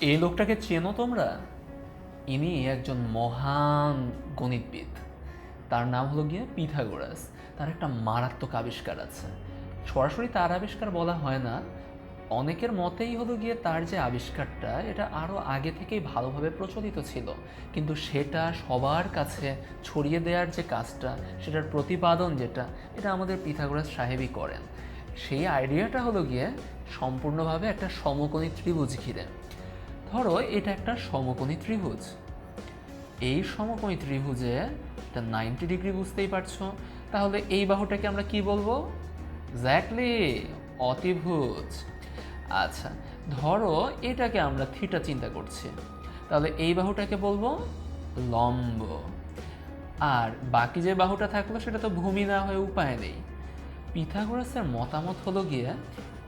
এই লোকটাকে চেনো তোমরা? ইনি একজন মহান গণিতবিদ। তার নাম হলো গিয়ে পিথাগোরাস। তার একটা মারাত্মক আবিষ্কার আছে। সরাসরি তার আবিষ্কার বলা হয় না। অনেকের মতেই হলো গিয়ে তার যে আবিষ্কারটা, এটা আরও আগে থেকেই ভালোভাবে প্রচলিত ছিল। কিন্তু সেটা সবার কাছে ছড়িয়ে দেওয়ার যে কাজটা, সেটার প্রতিপাদন যেটা, এটা আমাদের পিথাগোরাস সাহেবই করেন। সেই আইডিয়াটা হলো গিয়ে সম্পূর্ণভাবে একটা সমকোণী ত্রিভুজ ঘিরে। ধরো এটা একটা সমকোণী ত্রিভুজ। এই সমকোণী ত্রিভুজে এটা নাইনটি ডিগ্রি বুঝতেই পারছ। তাহলে এই বাহুটাকে আমরা কি বলব? এক্স্যাক্টলি অতিভুজ। আচ্ছা ধরো এটাকে আমরা থিটা চিন্তা করছি। তাহলে এই বাহুটাকে বলব লম্ব। আর বাকি যে বাহুটা থাকল সেটা তো ভূমি না হয়ে উপায় নেই। পিথাগোরাসের মতামত হলো গিয়ে,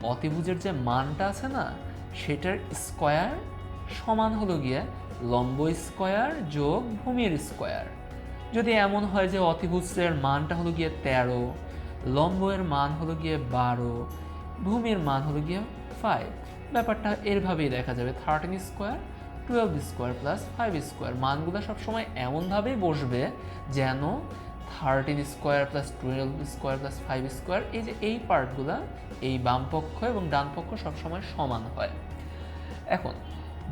অতিভুজের যে মানটা আছে না, সেটার স্কোয়ার সমান হলো গিয়ে লম্ব স্কোয়ার যোগ ভূমির স্কোয়ার। যদি এমন হয় যে অতিভুজের মানটা হলো গিয়ে তেরো লম্বের মান হলো গিয়ে বারো, ভূমির মান হলো গিয়ে ফাইভ ব্যাপারটা এরভাবেই দেখা যাবে thirteen square twelve square plus five square মানগুলো সবসময় এমনভাবেই বসবে যেন thirteen square plus twelve square plus five square এই যে এই পার্টগুলো এই বাম পক্ষ এবং ডান পক্ষ সবসময় সমান হয়। এখন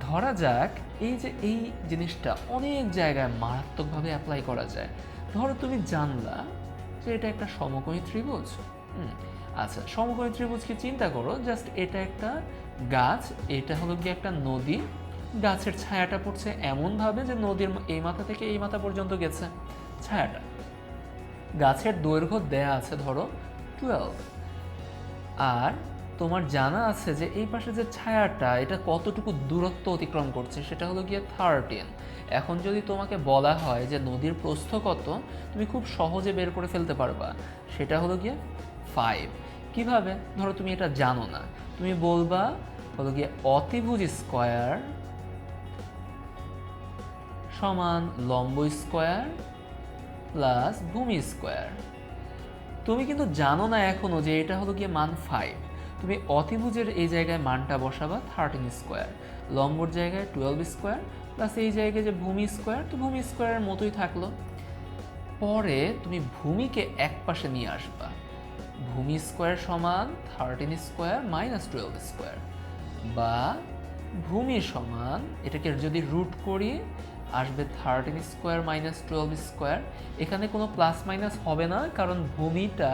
ধরা যাক, এই যে এই জিনিসটা অনেক জায়গায় মারাত্মকভাবে অ্যাপ্লাই করা যায়। ধরো তুমি জানলা যে এটা একটা সমকোণী ত্রিভুজ। আচ্ছা সমকোণী ত্রিভুজকে চিন্তা করো জাস্ট এটা একটা গাছ, এটা হলো গিয়ে একটা নদী। গাছের ছায়াটা পড়ছে এমনভাবে যে নদীর এই মাথা থেকে এই মাথা পর্যন্ত গেছে ছায়াটা। গাছের দৈর্ঘ্য দেয়া আছে ধরো টুয়েলভ আর তোমার জানা আছে যে এই পাশে যে ছায়াটা, এটা কতটুকু দূরত্ব অতিক্রম করছে, সেটা হলো গিয়ে থার্টিন এখন যদি তোমাকে বলা হয় যে নদীর প্রস্থ কত, তুমি খুব সহজে বের করে ফেলতে পারবা। সেটা হলো গিয়ে ফাইভ কীভাবে? ধরো তুমি এটা জানো না। তুমি বলবা হলো গিয়ে অতিভুজ স্কোয়ার সমান লম্ব স্কোয়ার প্লাস ভূমি স্কোয়ার। তুমি কিন্তু জানো না এখনও যে এটা হলো গিয়ে মান ফাইভ তুমি অতিভুজের এই জায়গায় মানটা বসাবা থার্টিন স্কোয়ার লম্বর জায়গায় টুয়েলভ স্কোয়ার প্লাস এই জায়গায় যে ভূমি স্কোয়ার তো ভূমি স্কোয়ারের মতোই থাকল। পরে তুমি ভূমিকে এক পাশে নিয়ে আসবা। ভূমি স্কোয়ার সমান thirteen square minus twelve square বা ভূমি সমান, এটাকে যদি রুট করি, আসবে thirteen square minus twelve square এখানে কোনো প্লাস মাইনাস হবে না, কারণ ভূমিটা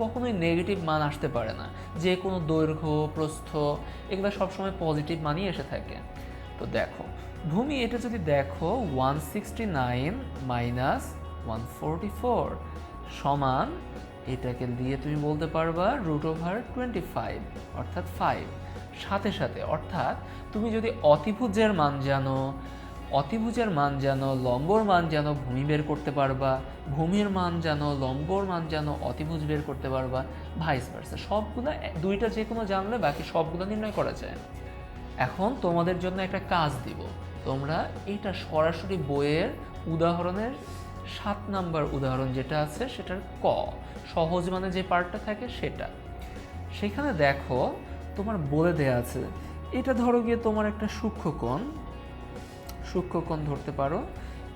কখনোই নেগেটিভ মান আসতে পারে না। যে কোনো দৈর্ঘ্য, প্রস্থ এগুলো সবসময় পজিটিভ মানই এসে থাকে। তো দেখো, ভূমি এটা যদি দেখো one sixty nine minus one forty four সমান এটাকে দিয়ে তুমি বলতে পারবা রুট ওভার টোয়েন্টি ফাইভ অর্থাৎ ফাইভ সাথে সাথে, অর্থাৎ তুমি যদি অতিভুজের মান জানো অতিভুজের মান জানো লম্বর মান জানো ভূমি বের করতে পারবা, ভূমির মান জানো লম্বর মান জানো অতিভুজ বের করতে পারবা ভাইস ভার্সা সবগুলো দুইটা যে কোনো জানলে বাকি সবগুলো নির্ণয় করা যায়। এখন তোমাদের জন্য একটা কাজ দিব। তোমরা এটা সরাসরি বইয়ের উদাহরণের সাত নাম্বার উদাহরণ যেটা আছে, সেটার ক। সহজ মানে যে পার্টটা থাকে, সেটা। সেখানে দেখো, তোমার বলে দেয়া আছে, এটা ধরো গিয়ে তোমার একটা সূক্ষ্মকোণ সূক্ষ্মকোণ ধরতে পারো,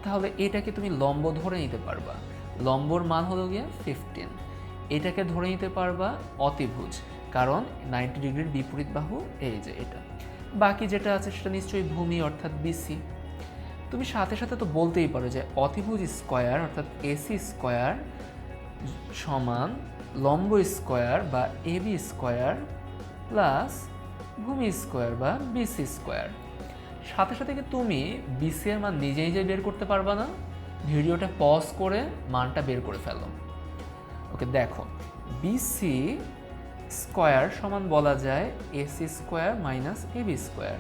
তাহলে এটাকে তুমি লম্ব ধরে নিতে পারবা। লম্বর মান হলো গিয়ে ফিফটিন এটাকে ধরে নিতে পারবা অতিভুজ, কারণ নাইনটি ডিগ্রির বিপরীত বাহু এই যে এটা। বাকি যেটা আছে সেটা নিশ্চয়ই ভূমি, অর্থাৎ বিসি তুমি সাথে সাথে তো বলতেই পারো যে অতিভুজ স্কোয়ার, অর্থাৎ এসি স্কোয়ার সমান লম্ব স্কোয়ার বা এবি স্কোয়ার প্লাস ভূমি স্কোয়ার বা বিসি স্কোয়ার। সাথে সাথে কি তুমি বিসি এর মান নিজে নিজে বের করতে পারবা না? ভিডিওটা পজ করে মানটা বের করে ফেলো। ওকে, দেখো বিসি স্কোয়ার সমান বলা যায় AC square minus AB square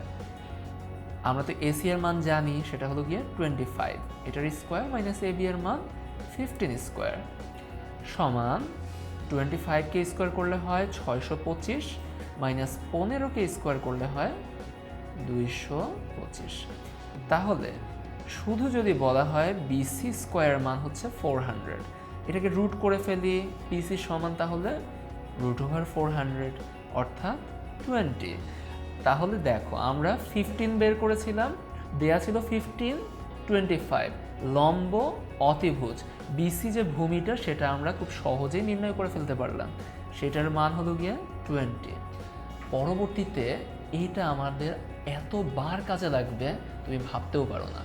আমরা তো এসি এর মান জানি, সেটা হলো গিয়ে টোয়েন্টি ফাইভ এটার স্কোয়ার মাইনাস এবি এর মান ফিফটিন স্কোয়ার সমান টোয়েন্টি ফাইভকে স্কোয়ার করলে হয় ছয়শো পঁচিশ মাইনাস পনেরোকে স্কোয়ার করলে হয় দুইশো পঁচিশ। তাহলে শুধু যদি বলা হয় বিসি স্কোয়ার মান হচ্ছে ফোর হান্ড্রেড এটাকে রুট করে ফেলি বিসি সমান তাহলে রুট ওভার ফোর হান্ড্রেড অর্থাৎ টোয়েন্টি তাহলে দেখো, আমরা ফিফটিন বের করেছিলাম, দেয়া ছিল ফিফটিন টোয়েন্টি ফাইভ লম্ব অতিভুজ। বিসি যে ভূমিটা, সেটা আমরা খুব সহজেই নির্ণয় করে ফেলতে পারলাম। সেটার মান হলো গিয়ে টোয়েন্টি পরবর্তীতে এটা আমাদের এতবার কাজে লাগবে, তুমি ভাবতেও পারো না।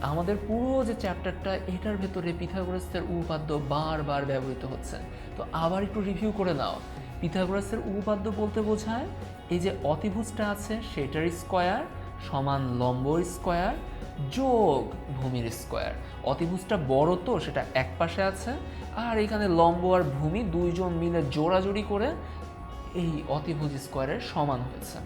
আমাদের পুরো যে চ্যাপ্টারটা, এটার ভেতরে পিথাগোরাসের উপপাদ্য বারবার ব্যবহৃত হচ্ছে। তো আবার একটু রিভিউ করে নাও। পিথাগোরাসের উপপাদ্য বলতে বোঝায়, এই যে অতিভুজটা আছে, সেটার স্কোয়ার সমান লম্ব স্কোয়ার যোগ ভূমির স্কোয়ার অতিভুজটা বড় তো, সেটা এক পাশে আছে, আর এখানে লম্ব আর ভূমি দুইজন মিলে জোড়াজোড়ি করে এই অতিভুজ স্কোয়ারের সমান হয়েছে।